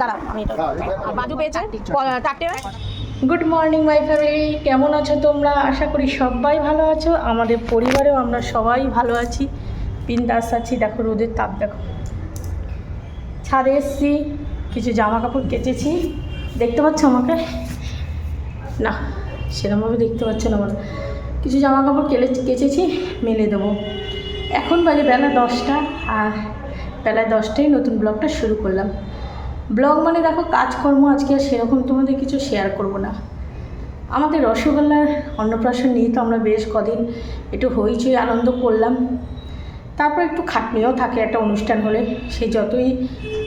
দাঁড়াও আমি এটা বাজু পেয়েছে? চারটে গুড মর্নিং মাই ফ্যামিলি কেমন আছো তোমরা? আশা করি সবাই ভালো আছো। আমাদের পরিবারেও আমরা সবাই ভালো আছি। বিন্দাস আছি। দেখো রোদের তাপ দেখো। ছাদে এসছি। কিছু জামা কাপড় কেচেছি। দেখতে পাচ্ছ আমাকে? না সেরকমভাবে দেখতে পাচ্ছ না আমার কিছু জামা কাপড় কেলে কেচেছি মেলে দেবো। এখন বাজে বেলা দশটা আর বেলা দশটায় নতুন ব্লগটা শুরু করলাম। ব্লগ মানে দেখো কাজকর্ম, আজকে আর সেরকম তোমাদের কিছু শেয়ার করব না। আমাদের রসগোল্লার অন্নপ্রাশন নিয়ে তো আমরা বেশ কদিন একটু হইচই, আনন্দ করলাম। তারপর একটু খাটনিও থাকে একটা অনুষ্ঠান হলে, সে যতই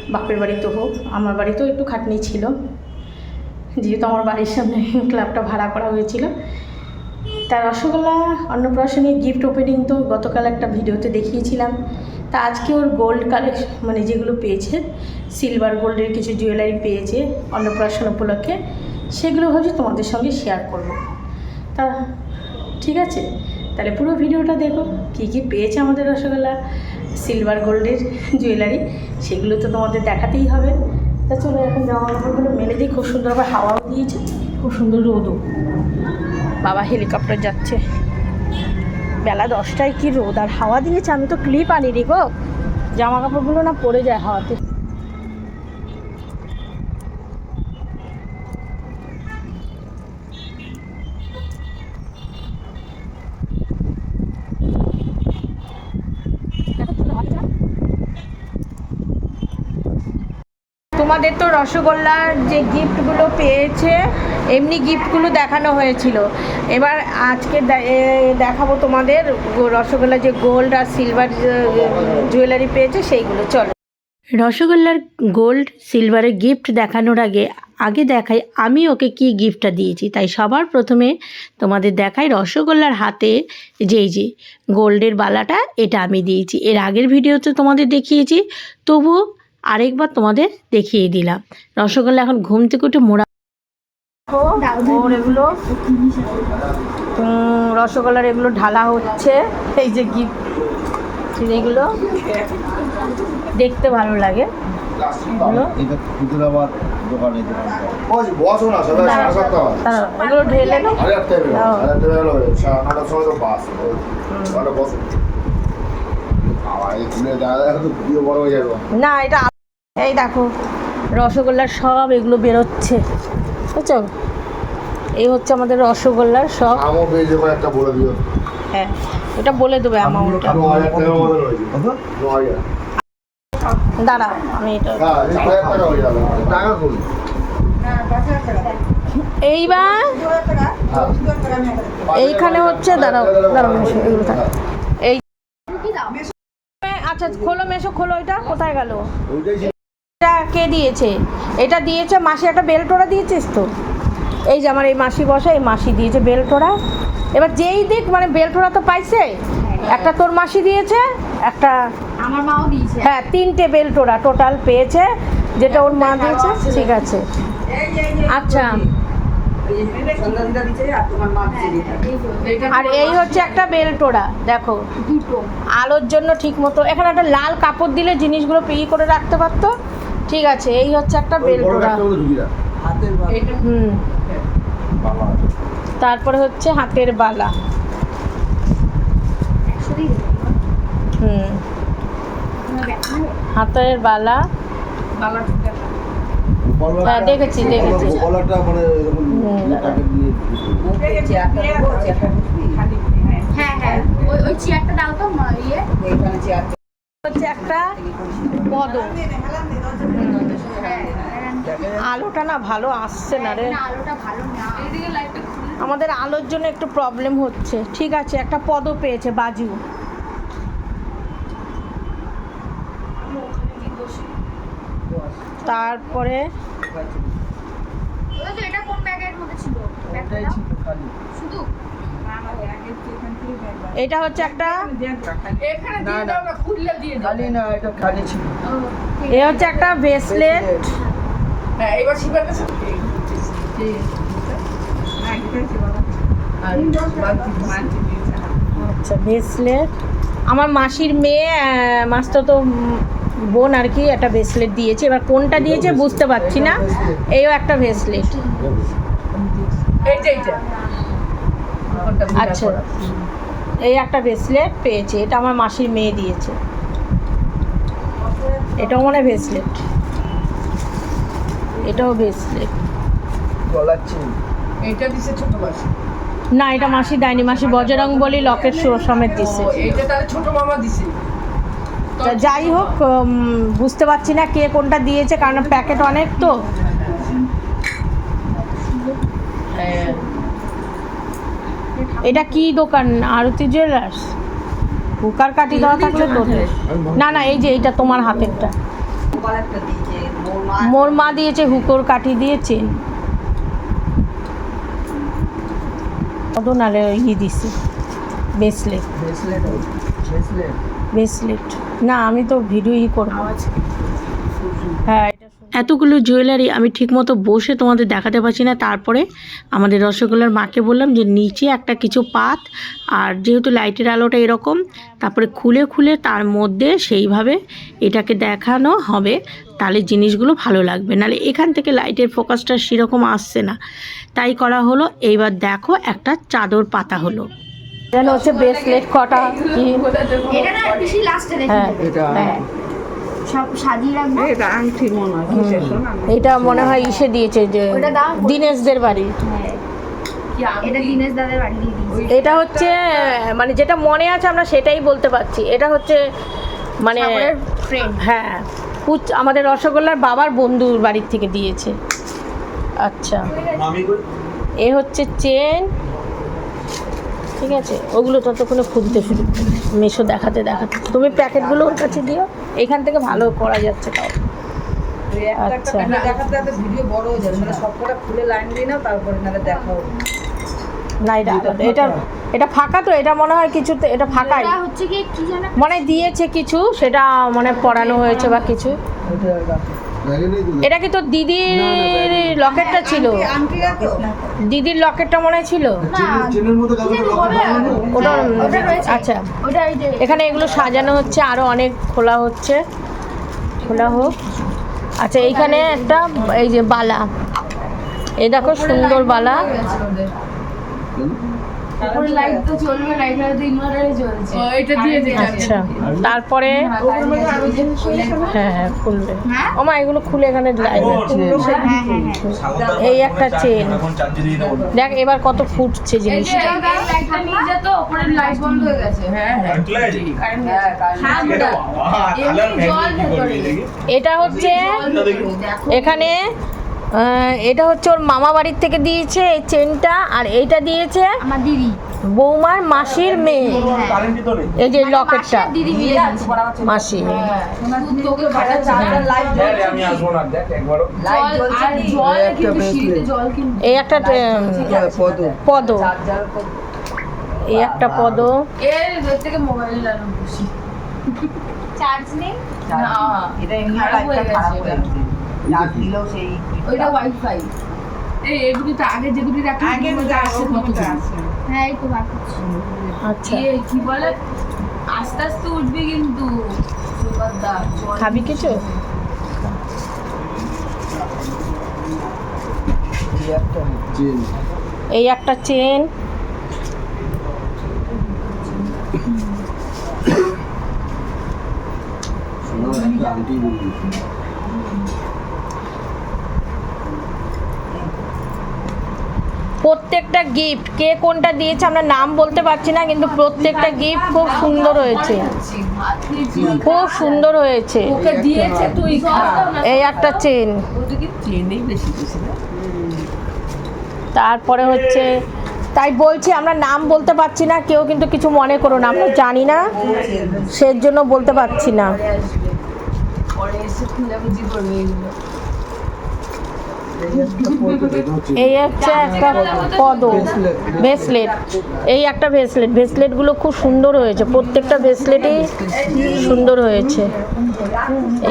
বাপের বাড়িতে হোক, আমার বাড়িতেও একটু খাটনি ছিল। যেহেতু আমার বাড়ির সামনে ক্লাবটা ভাড়া করা হয়েছিল। তা রসগোল্লা অন্নপ্রাশনে গিফট ওপেনিং তো গতকাল একটা ভিডিওতে দেখিয়েছিলাম। তা আজকে ওর গোল্ড কালেকশন মানে যেগুলো পেয়েছে সিলভার গোল্ডের কিছু জুয়েলারি পেয়েছে অন্নপ্রাশন উপলক্ষে, সেগুলো ভাবছি তোমাদের সঙ্গে শেয়ার করব। তা ঠিক আছে, তাহলে পুরো ভিডিওটা দেখো, কী কী পেয়েছে আমাদের রসগোল্লা সিলভার গোল্ডের জুয়েলারি সেগুলো তো তোমাদের দেখাতেই হবে। তা চলো এখন জামা কাপড়গুলো মেলে দিই, খুব সুন্দর আবার হাওয়াও দিয়েছে, খুব সুন্দর রোদও। বাবা হেলিকপ্টার যাচ্ছে। বেলা দশটায় কি রোদ? আর হাওয়া দিয়েছে, আমি তো ক্লিপ আনিনি গো। জামা কাপড়গুলো না পরে যায় হাওয়াতে। তোমাদের তো রসগোল্লার যে গিফটগুলো পেয়েছে, এমনি গিফটগুলো দেখানো হয়েছিল। এবার আজকে দেখাবো তোমাদের রসগোল্লা যে গোল্ড আর সিলভার জুয়েলারি পেয়েছে, সেইগুলো। চলো। রসগোল্লার গোল্ড, সিলভারের গিফট দেখানোর আগে আগে দেখাই আমি ওকে কি গিফটটা দিয়েছি। তাই সবার প্রথমে তোমাদের দেখাই রসগোল্লার হাতে যে যে গোল্ডের বালাটা, এটা আমি দিয়েছি। এর আগের ভিডিওতে তোমাদের দেখিয়েছি তবু আরেকবার তোমাদের দেখিয়ে দিলাম। রসগোল্লা এখন ঘুম থেকে উঠে মোড়া এগুলো রসগোল্লার এগুলো ঢালা হচ্ছে। এই যে গিফট এগুলো দেখতে ভালো লাগে। এগুলো ঢেলে নো হয়ে এটা এই দেখো রসগোল্লার সব এগুলো বেরোচ্ছে। বুঝছ? এই হচ্ছে আমাদের রসগোল্লার সব। আমও পেয়েছে কয়েকটা বলে দিও। হ্যাঁ এটা বলে দেবে অ্যামাউন্টটা দাঁড়াও আমি এটা হ্যাঁ হয়ে এইবার এইখানে হচ্ছে দাঁড়াও দাঁড়াও মেশো এগুলো থাক। এই আচ্ছা খোলো মেশো খোলো এটা কোথায় গেল? কে দিয়েছে? এটা দিয়েছে মাসি একটা বেলটোরা দিয়েছিস তো? এই যে আমার এই মাসি বসা এই মাসি দিয়েছে বেলটোরা এবার যেই দিক মানে বেলটোরা তো পাইছে একটা তোর মাসি দিয়েছে একটা আমার মাও দিয়েছে। হ্যাঁ তিনটে বেলটোরা টোটাল পেয়েছে যেটা ওর মা দিয়েছে ঠিক আছে। আচ্ছা। আর এই হচ্ছে একটা বেলটোরা দেখো। আলোর জন্য ঠিক মতো এখানে একটা লাল কাপড় দিলে জিনিসগুলো পি করে রাখতে পারতো। ঠিক আছে এই হচ্ছে একটা দাও। হুম। তারপরে হচ্ছে হাতের বালা। হুম। হাতের বালা। হ্যাঁ দেখেছি দেখেছি। মানে হ্যাঁ। হ্যাঁ ইয়ে। হচ্ছে একটা পদ আলোটা না ভালো আসছে না রে। না আলোটা ভালো না এদিকে লাইটটা খুলে আমাদের আলোর জন্য একটু প্রবলেম হচ্ছে। ঠিক আছে একটা পদ পেয়েছে বাজু। তারপরে? এটা কোন ব্যাগের মধ্যে ছিল? ব্যাগটা দাও শুধু? এটা হচ্ছে একটা এ হচ্ছে একটা ব্রেসলেট আচ্ছা ব্রেসলেট আমার মাসির মেয়ে মাস্তো তো বোন আর কি একটা ব্রেসলেট দিয়েছে। এবার কোনটা দিয়েছে বুঝতে পারছি না। এইও একটা ব্রেসলেট আচ্ছা। এই একটা ব্রেসলেট পেয়েছে এটা আমার মাসির মেয়ে দিয়েছে। এটাও মনে ব্রেসলেট এটাও ব্রেসলেট এইটা দিছে ছোট মাসি। না এটা মাসি দেয়নি মাসি বজরং বলি লকেট সমেত দিচ্ছে ও, এইটা তাহলে ছোট মামা দিছে। তা যাই হোক বুঝতে পারছি না কে কোনটা দিয়েছে কারণ প্যাকেট অনেক তো। হ্যাঁ। এটা কি দোকান? আরতি জুয়েলার্স হুকার কাটি দেওয়া থাকলে তো না না এই যে এইটা তোমার হাতেরটা। মোর মা দিয়েছে হুকোর কাঠি দিয়ে চেন কত নালে ই দিছে ব্রেসলেট ব্রেসলেট না আমি তো ভিডিও ভিডিওই করব। হ্যাঁ এতগুলো জুয়েলারি আমি ঠিকমতো বসে তোমাদের দেখাতে পারছি না। তারপরে আমাদের রসগোল্লার মাকে বললাম যে নিচে একটা কিছু পাত আর যেহেতু লাইটের আলোটা এরকম তারপরে খুলে খুলে তার মধ্যে সেইভাবে এটাকে দেখানো হবে তাহলে জিনিসগুলো ভালো লাগবে। নাহলে এখান থেকে লাইটের ফোকাসটা সেরকম আসছে না। তাই করা হলো এইবার দেখো একটা চাদর পাতা হলো। যেন হচ্ছে ব্রেসলেট কটা কি? এটা না বেশি লাস্টে দেখি। হ্যাঁ এটা। হ্যাঁ। সব সাজিয়ে রাখব। এটা আংটি মনে হয় কিসের এটা মনে হয় ইসে দিয়েছে যে ওটা দাও। দিনেশদের বাড়ি। হ্যাঁ। এটা দিনেশ দাদার বাড়ি এটা হচ্ছে মানে যেটা মনে আছে আমরা সেটাই বলতে পারছি। এটা হচ্ছে মানে ফ্রেন্ড হ্যাঁ পুচ আমাদের রসগোল্লার বাবার বন্ধুর বাড়ির থেকে দিয়েছে। আচ্ছা। এ হচ্ছে চেন ঠিক আছে? ওগুলো ততক্ষণে খুঁজতে শুরু মেশো দেখাতে দেখাতে। তুমি প্যাকেটগুলো ওর কাছে দিও। এখান থেকে ভালো করা যাচ্ছে তাও। আচ্ছা। ভিডিও বড় হয়ে যাবে মানে সবকটা খুলে লাইন দিয়ে নাও তারপরে নাহলে দেখাও। না এটা। এটা এটা ফাঁকা তো এটা মনে হয় কিছু এটা ফাঁকাই। হচ্ছে কি কি জানো মনে দিয়েছে কিছু সেটা মানে হয় পড়ানো হয়েছে। বা কিছু এটা? কি তোর দিদির লকেটটা ছিল? দিদির লকেটটা মনে ছিল? ওটা আচ্ছা। ওটা এই যে এখানে এগুলো সাজানো হচ্ছে আরও অনেক খোলা হচ্ছে। খোলা হোক। আচ্ছা এইখানে একটা এই যে বালা। এই দেখো সুন্দর বালা। উপরে লাইট তো চলবে লাইট হয়তো ইনভার্টারে চলছে। এটা দিয়ে দিই আচ্ছা তারপরে? হ্যাঁ হ্যাঁ খুলবে। হ্যাঁ? ওমা এগুলো খুলে এখানে লাইট হ্যাঁ হ্যাঁ এই একটা চেন দেখ এবার কত ফুটছে জিনিসটা। লাইটটা নিয়ে যেত উপরে লাইট বন্ধ হয়ে গেছে। হ্যাঁ হ্যাঁ। হ্যাঁ কারেন্ট জল ভেতরে। এটা হচ্ছে এখানে এটা হচ্ছে ওর মামা বাড়ির থেকে দিয়েছে এই চেনটা আর এইটা দিয়েছে আমার দিদি। বৌমার মাসির মেয়ে। এই যে লকেটটা। মাসি তোকে ভাড়া চার্জার লাইট আমি আসব না দেখ একবারও। লাইট জ্বলছে জল এই একটা কিন্তু সিঁড়িতে জল কিন্তু এই একটা পদ। পদ। এই একটা পদ। এর ভেতর থেকে মোবাইল লাগানো খুশি চার্জ নেই? না এটা এমনি খারাপ হয়ে গেছে। দিলেও সেই ওইটা ওয়াইফাই এই এগুলি তো আগে যেগুলি রাখা আগে আসছে কত হ্যাঁ এই তো আচ্ছা। কি বলে? আস্তে আস্তে উঠবে কিন্তু। খাবি কিছু? এই একটা চেন। এই একটা চেন সোনার একটা আংটি দিয়ে দিয়েছে। প্রত্যেকটা গিফট কে কোনটা দিয়েছে আমরা নাম বলতে পারছি না কিন্তু প্রত্যেকটা গিফট খুব সুন্দর হয়েছে। খুব সুন্দর হয়েছে। এই একটা চেন তারপরে হচ্ছে তাই বলছি আমরা নাম বলতে পারছি না কেউ কিন্তু কিছু মনে করো না আমরা জানি না সেই জন্য বলতে পারছি না। এই হচ্ছে একটা পদ ব্রেসলেট এই একটা ব্রেসলেট ব্রেসলেটগুলো খুব সুন্দর হয়েছে। প্রত্যেকটা ব্রেসলেটই সুন্দর হয়েছে।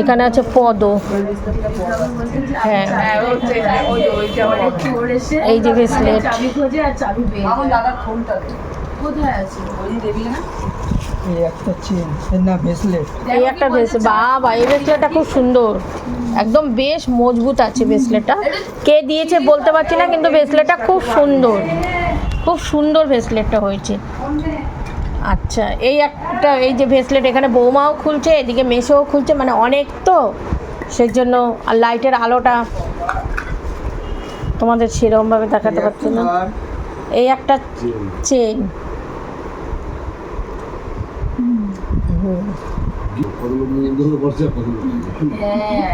এখানে আছে পদ। হ্যাঁ। হ্যাঁ এই যে ব্রেসলেট কোথায় আছে? ওই দেখলি না? এই একটা চেন এর না ব্রেসলেট এই একটা বেশ বাবা এই ব্রেসলেটটা খুব সুন্দর। একদম বেশ মজবুত আছে ব্রেসলেটটা কে দিয়েছে বলতে পারছি না কিন্তু ব্রেসলেটটা খুব সুন্দর। খুব সুন্দর ব্রেসলেটটা হয়েছে। আচ্ছা এই একটা এই যে ব্রেসলেট এখানে বৌমাও খুলছে এদিকে মেসোও খুলছে মানে অনেক তো। সেই জন্য আর লাইটের আলোটা তোমাদের সেরকমভাবে দেখাতে পারছি না। এই একটা চেন হ্যাঁ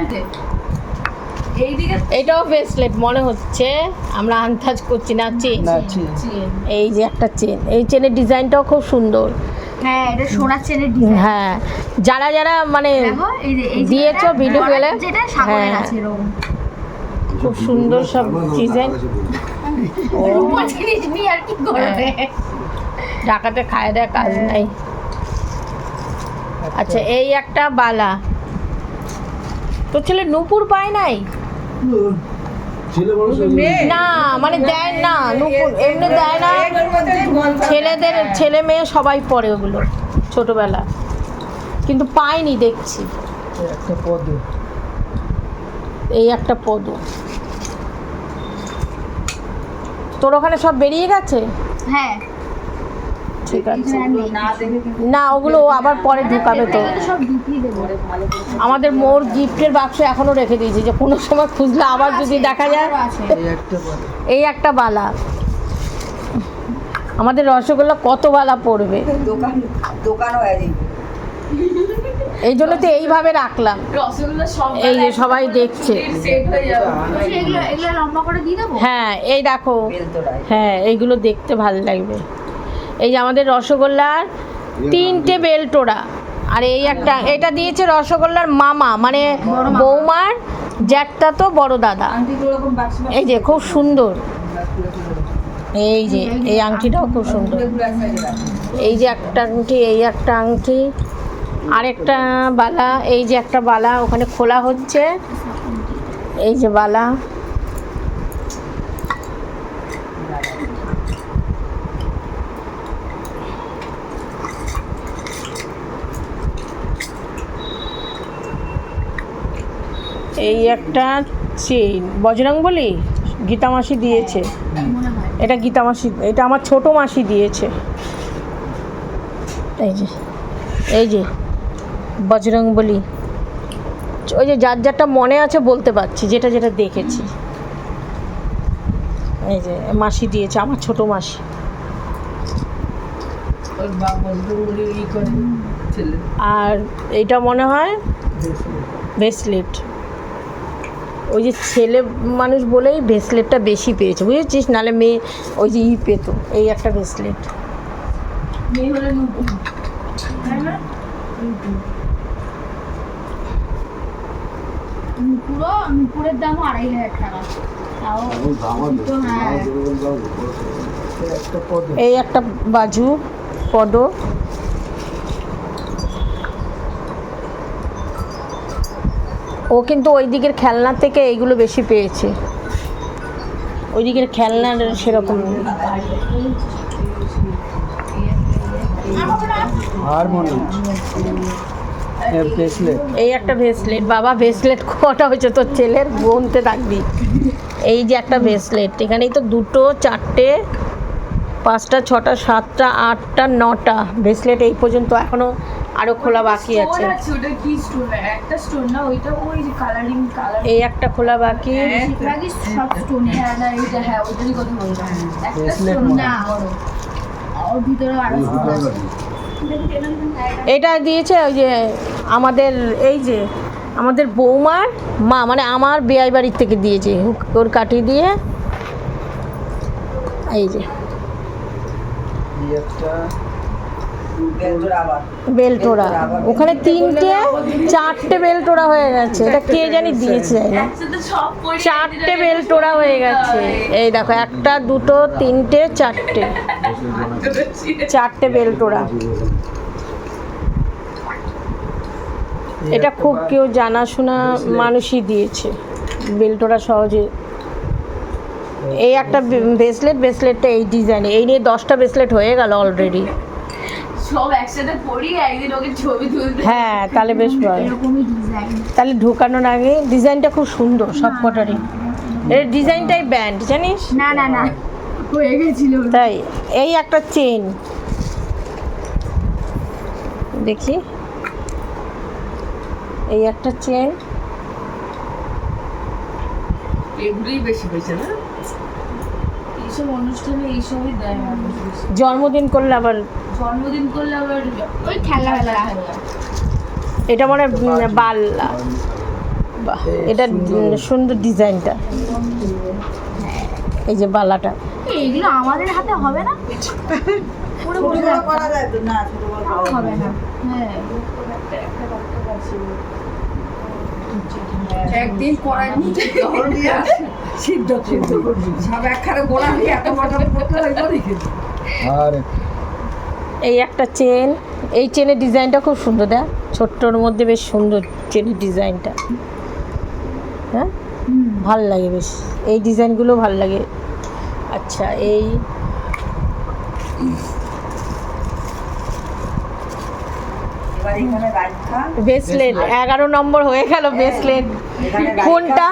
এইদিকে এইটাও ব্রেসলেট মনে হচ্ছে আমরা আন্দাজ করছি না চেন। এই যে একটা চেন। এই চেনের ডিজাইনটাও খুব সুন্দর। হ্যাঁ এটা সোনার চেনের ডিজাইন। হ্যাঁ যারা যারা মানে দেখো এই দিয়েছ video পেলে? হ্যাঁ। খুব সুন্দর সব ডিজাইন। জিনিস নিয়ে আর কি করবে? ঢাকাতে খায় দেয় কাজ নাই। আচ্ছা এই একটা বালা তোর ছেলে নুপুর পায় নাই না মানে দেয় না নুপুর এমনি দেয় না ছেলেদের ছেলে মেয়ে সবাই পরে ওগুলো ছোটবেলা কিন্তু পায়নি দেখছি এই একটা পদ এই একটা পদ তোর ওখানে সব বেরিয়ে গেছে হ্যাঁ ঠিক আছে। না ওগুলো আবার পরে ঢুকাবে তো। আমাদের মোর গিফটের বাক্স এখনও রেখে দিয়েছি যে কোনো সময় খুঁজলে আবার যদি দেখা যায়। এই একটা পদ এই একটা বালা। আমাদের রসগোল্লা কত বালা পড়বে? দোকান দোকান এই জন্য তো এইভাবে রাখলাম। এই যে সবাই দেখছে। হ্যাঁ এই দেখো। হ্যাঁ এইগুলো দেখতে ভালো লাগবে। এই যে আমাদের রসগোল্লার তিনটে বেলটোড়া। আর এই একটা এটা দিয়েছে রসগোল্লার মামা মানে বৌমার জ্যাকটা তো বড় দাদা। এই যে খুব সুন্দর। এই যে এই আংটিটাও খুব সুন্দর। এই যে একটা আংটি এই একটা আংটি। আরেকটা বালা এই যে একটা বালা ওখানে খোলা হচ্ছে। এই যে বালা। এই একটা চেইন বজরং বলি? গীতা মাসি দিয়েছে। এটা গীতা মাসি এটা আমার ছোট মাসি দিয়েছে। এই যে এই যে বজরং বলি। ওই যে যার যারটা মনে আছে বলতে পারছি যেটা যেটা দেখেছি। এই যে মাসি দিয়েছে আমার ছোট মাসি। আর এইটা মনে হয় ব্রেসলেট। ওই যে ছেলে মানুষ বলেই ব্রেসলেটটা বেশি পেয়েছে বুঝেছিস? নাহলে মেয়ে ওই যে ই পেতো এই একটা ব্রেসলেট নুপুরের আড়াই হাজার টাকা। হ্যাঁ। এই একটা এই একটা বাজু পদ। ও কিন্তু ওই দিকের খেলনার থেকে এইগুলো বেশি পেয়েছে। ওই দিকের খেলনার সেরকম। এই একটা ব্রেসলেট বাবা ব্রেসলেট কটা হয়েছে তোর ছেলের? গুনতে থাকবি। এই যে একটা ব্রেসলেট এখানেই তো দুটো চারটে পাঁচটা ছটা সাতটা আটটা নটা। ব্রেসলেট এই পর্যন্ত এখনও আরও খোলা বাকি আছে। কি স্টোন একটা স্টোন না ওইটা ওই কালারিং কালার এই একটা খোলা বাকি। বেশিরভাগই সব স্টোন হ্যাঁ না হ্যাঁ ওইটারই কথা বললাম। একটা স্টোন না বড় ভিতরে আরও স্টোন আছে। এটা দিয়েছে ওই যে আমাদের এই যে আমাদের বৌমার মা মানে আমার বেয়াই বাড়ির থেকে দিয়েছে। ওর কাটি দিয়ে। এই যে। একটা বেলটোরা ওখানে তিনটে চারটে বেলটোরা হয়ে গেছে। এটা কে জানি দিয়েছে। চারটে বেলটোরা হয়ে গেছে। এই দেখো একটা দুটো তিনটে চারটে। চারটে বেলটোরা এটা খুব কেউ জানাশোনা মানুষই দিয়েছে। বেলটোরা সহজে। এই একটা ব্রেসলেট ব্রেসলেটটা এই ডিজাইনে এই নিয়ে দশটা ব্রেসলেট হয়ে গেল অলরেডি সব একসাথে পড়ি একদিন ওকে ছবি তুলতে হ্যাঁ তাহলে বেশ ভালো। এরকমই ডিজাইন তাহলে ঢোকানোর আগে ডিজাইনটা খুব সুন্দর সব কটারই। এর ডিজাইনটাই ব্যান্ড জানিস? না না না হয়ে গেছিল। তাই এই একটা চেন দেখি। এই একটা চেন এগুলোই বেশি হয়েছে না? এইসব অনুষ্ঠানে এইসবই দেয় মানুষ জন্মদিন করলে আবার জন্মদিন করলে আবার ওই খেলা খেলা এটা মনে বাল্লা এটা সুন্দর ডিজাইনটা। এই যে বালাটা। এইগুলো আমাদের হাতে হবে না? পুরো পুরো করা যায় না ছোট বড় হবে না। হ্যাঁ। একদিন করার নিচে সিদ্ধ সিদ্ধ সব একখানে গোলা দিয়ে এত বড় করতে দেখি আর। এই একটা চেন এই চেনের ডিজাইনটা খুব সুন্দর দেখ। ছোট্টর মধ্যে বেশ সুন্দর চেনের ডিজাইনটা। হ্যাঁ? ভালো লাগে বেশ। এই ডিজাইনগুলো ভালো লাগে। আচ্ছা এই এবার এখানে রাখা ব্রেসলেট এগারো নম্বর হয়ে গেল ব্রেসলেট কোনটা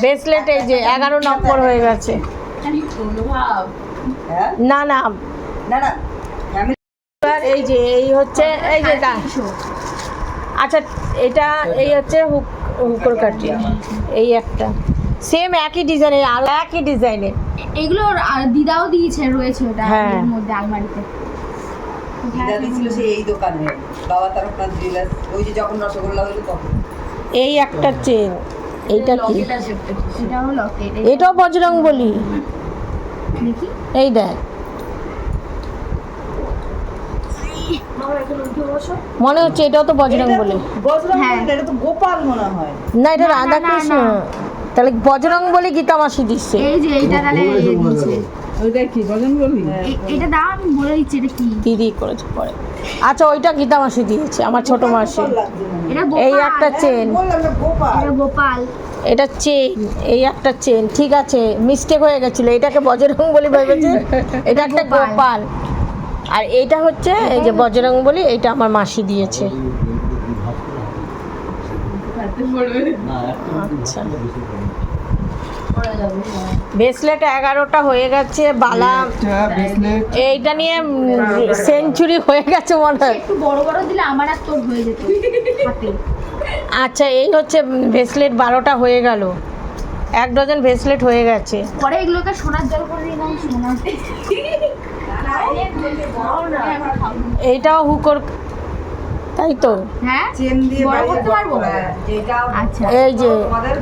ব্রেসলেট এই যে এগারো নম্বর হয়ে গেছে। হ্যাঁ? না না। এই যে এই হচ্ছে এই যে আচ্ছা এটা এই হচ্ছে হুক হুকর কাটি এই একটা। সেম একই ডিজাইনের আর একই ডিজাইনের এগুলো দিদাও দিয়েছে রয়েছে ওটা হ্যাঁ। মধ্যে আলমারিতে। সেই এই দোকানে। বাবা তারকনাথ জুয়েলার্স ওই যে যখন রসগোল্লা হলো তখন। এই একটা চেন এইটা কি? এটাও বজরং বলি। এই দেখ। মনে হচ্ছে এটাও তো বজরং বলি। না, এটা তো গোপাল মনে হয়। না এটা রাধা কৃষ্ণ তাহলে বজরং বলি গীতা মাসি দিচ্ছে। এই যে এইটা তাহলে ওইটা কি? বজন বলি এটা দাও আমি বলে দিচ্ছি এটা কি? দিদি করেছে পরে? আচ্ছা ওইটা গীতা মাসি দিয়েছে আমার ছোট মাসি। এই একটা চেন। গোপাল এটা চেন এই একটা চেন ঠিক আছে। মিস্টেক হয়ে গেছিল এটাকে বজরং বলি ভেবেছে? এটা একটা গোপাল। গোপাল। আর এইটা হচ্ছে এই যে বজরং বলি এইটা আমার মাসি দিয়েছে। আচ্ছা। ব্রেসলেট এগারোটা হয়ে গেছে বালা এইটা নিয়ে সেঞ্চুরি হয়ে গেছে মনে হয়। একটু বড় বড় দিলে আমার আর তোর হয়ে যেত আচ্ছা এই হচ্ছে ব্রেসলেট বারোটা হয়ে গেল। এক ডজন ব্রেসলেট হয়ে গেছে। পরে এগুলোকে সোনার জল করে দিলাম এইটাও হুকর তাই তো? হ্যাঁ? চেন দিয়ে বড় করতে পারব? যেটা আচ্ছা। এই যে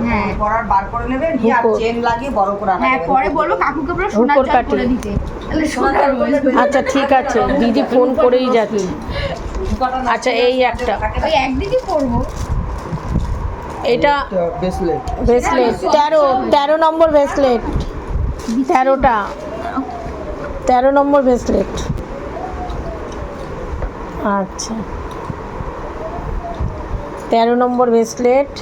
হ্যাঁ। করার বার করে নেবে নিয়ে আর চেন লাগিয়ে বড় করে হ্যাঁ পরে কাকুকে পুরো সোনার। করে দিতে। হয়ে আচ্ছা ঠিক আছে। দিদি ফোন করেই যাচ্ছে। না আচ্ছা, এই একটা। এটা ব্রেসলেট তেরো তেরো নম্বর ব্রেসলেট তেরোটা। তেরো নম্বর ব্রেসলেট আচ্ছা। তেরো নম্বর ব্রেসলেট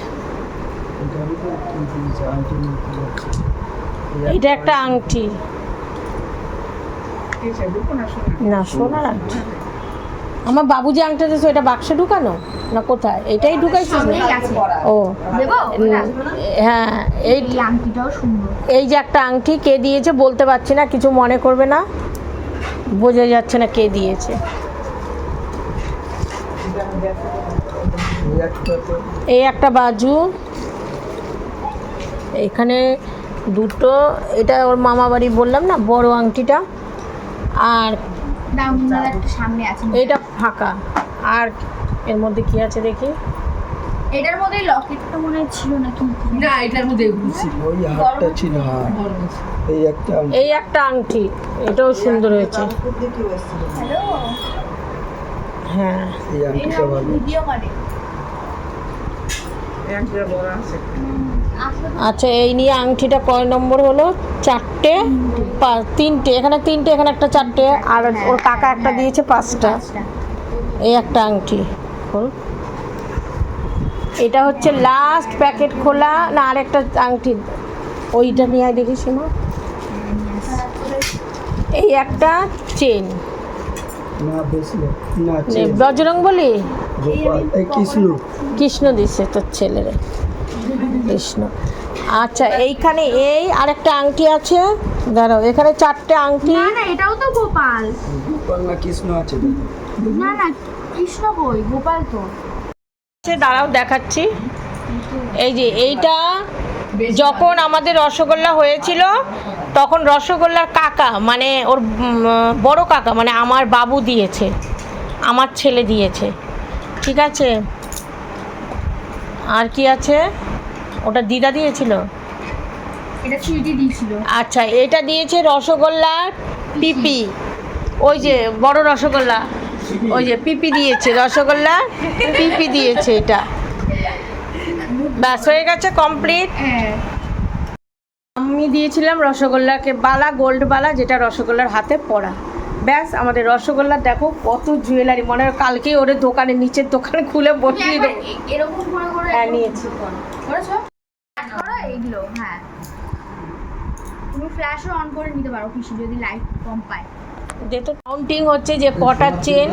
এটা একটা আংটি। না সোনার আংটি। আমার বাবু যে আংটি দিয়েছে এটা বাক্সে ঢুকানো? না কোথায়? এটাই ঢুকাইছিস? ও। হ্যাঁ এই এই এই যে একটা আংটি কে দিয়েছে বলতে পারছি না কিছু মনে করবে না। বোঝা যাচ্ছে না কে দিয়েছে। এই একটা বাজু। এখানে দুটো এটা ওর মামা বাড়ি বললাম না বড় আংটিটা। আর সামনে আছে এইটা ফাঁকা। আর এর মধ্যে কি আছে দেখি? এটার মধ্যে লকেটটা মনে হয় ছিল নাকি? না এটার মধ্যে এগুলো ছিল। ওই ছিল হ্যাঁ। এই একটা এই একটা আংটি এটাও সুন্দর হয়েছে। হ্যাঁ। এই আংটিটা ভালো। ভিডিও করে। আচ্ছা এই নিয়ে আংটিটা কয় নম্বর হলো? চারটে পা- তিনটে এখানে তিনটে এখানে একটা চারটে আর ওর কাকা একটা দিয়েছে পাঁচটা। এই একটা আংটি। খোল। এটা হচ্ছে লাস্ট প্যাকেট খোলা না আরেকটা আংটি। ওইটা নিয়ে দেখি সীমা এই একটা চেন না বেসলে না নে, চেন বজরং বলি? কৃষ্ণ। কৃষ্ণ দিছে তোর ছেলেরে। কৃষ্ণ। আচ্ছা এইখানে এই আরেকটা আংটি আছে। দাঁড়াও এখানে চারটে আংটি। না না এটাও তো গোপাল। গোপাল না কৃষ্ণ আছে? না না কৃষ্ণ কই? গোপাল তো। আছে, দাঁড়াও দেখাচ্ছি। এই যে এইটা যখন আমাদের রসগোল্লা হয়েছিল তখন রসগোল্লার কাকা মানে ওর বড় কাকা মানে আমার বাবু দিয়েছে আমার ছেলে দিয়েছে। ঠিক আছে। আর কি আছে? ওটা দিদা দিয়েছিল? এটা সুইটি দিয়েছিল। আচ্ছা এটা দিয়েছে রসগোল্লা পিপি। ওই যে বড় রসগোল্লা। ওই যে পিপি দিয়েছে রসগোল্লা পিপি দিয়েছে এটা। ব্যাস হয়ে গেছে কমপ্লিট। হ্যাঁ। আমি দিয়েছিলাম রসগোল্লাকে বালা গোল্ড বালা যেটা রসগোল্লার হাতে পড়া ব্যাস আমাদের রসগোল্লা দেখো কত জুয়েলারি মনে হয় কালকেই ওর দোকানে নিচের দোকানে খুলে বসিয়ে দেবো। এরকম করে করে হ্যাঁ নিয়েছি। এগুলো হ্যাঁ। তুমি ফ্ল্যাশও অন করে নিতে পারো পিসি যদি লাইট কম পায়। যে তো কাউন্টিং হচ্ছে যে কটা চেন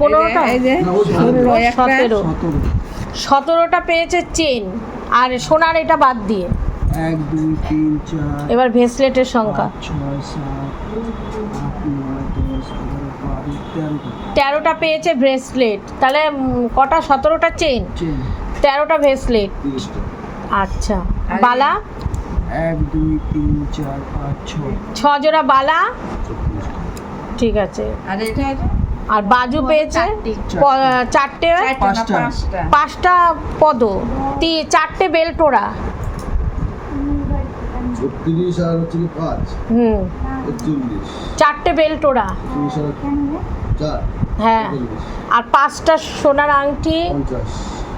পনেরোটা সতেরো সতেরোটা পেয়েছে চেন আর সোনার এটা বাদ দিয়ে। এক দুই তিন চার এবার ভেসলেটের সংখ্যা। ছয় সাত আট নয় দশ এগারো বারো তেরোটা। তেরোটা পেয়েছে ব্রেসলেট তাহলে কটা? সতেরোটা চেন তেরোটা ভেসলেট। আচ্ছা। বালা? এক দুই তিন চার পাঁচ ছয়। ছ জোড়া বালা? ঠিক আছে। আর বাজু পেয়েছে? চারটে। পাঁচটা। পদ। তি চারটে বেলটোরা ছত্রিশ আর হচ্ছে কি পাঁচ। হুম। একচল্লিশ। চারটে চার। হ্যাঁ। আর পাঁচটা সোনার আংটি।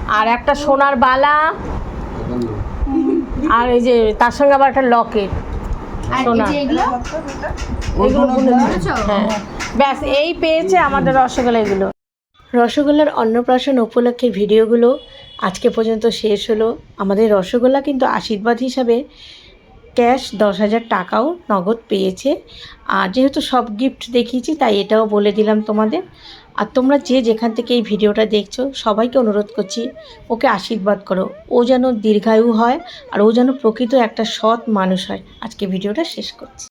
আর একটা সোনার বালা। আর এই যে তার সঙ্গে আবার একটা লকেট। আর এই সোনা যে এগুলো? এগুলো গুনে দিন। করেছ? হ্যাঁ। ব্যাস এই পেয়েছে আমাদের রসগোল্লা এগুলো। রসগোল্লার অন্নপ্রাশন উপলক্ষে ভিডিওগুলো আজকে পর্যন্ত শেষ হলো। আমাদের রসগোল্লা কিন্তু আশীর্বাদ হিসাবে ক্যাশ দশ হাজার টাকাও নগদ পেয়েছে। আর যেহেতু সব গিফট দেখিয়েছি, তাই এটাও বলে দিলাম তোমাদের। আর তোমরা যে যেখান থেকে এই ভিডিওটা দেখছ, সবাইকে অনুরোধ করছি, ওকে আশীর্বাদ করো। ও যেন দীর্ঘায়ু হয়, আর ও যেন প্রকৃত একটা সৎ মানুষ হয়। আজকে ভিডিওটা শেষ করছি।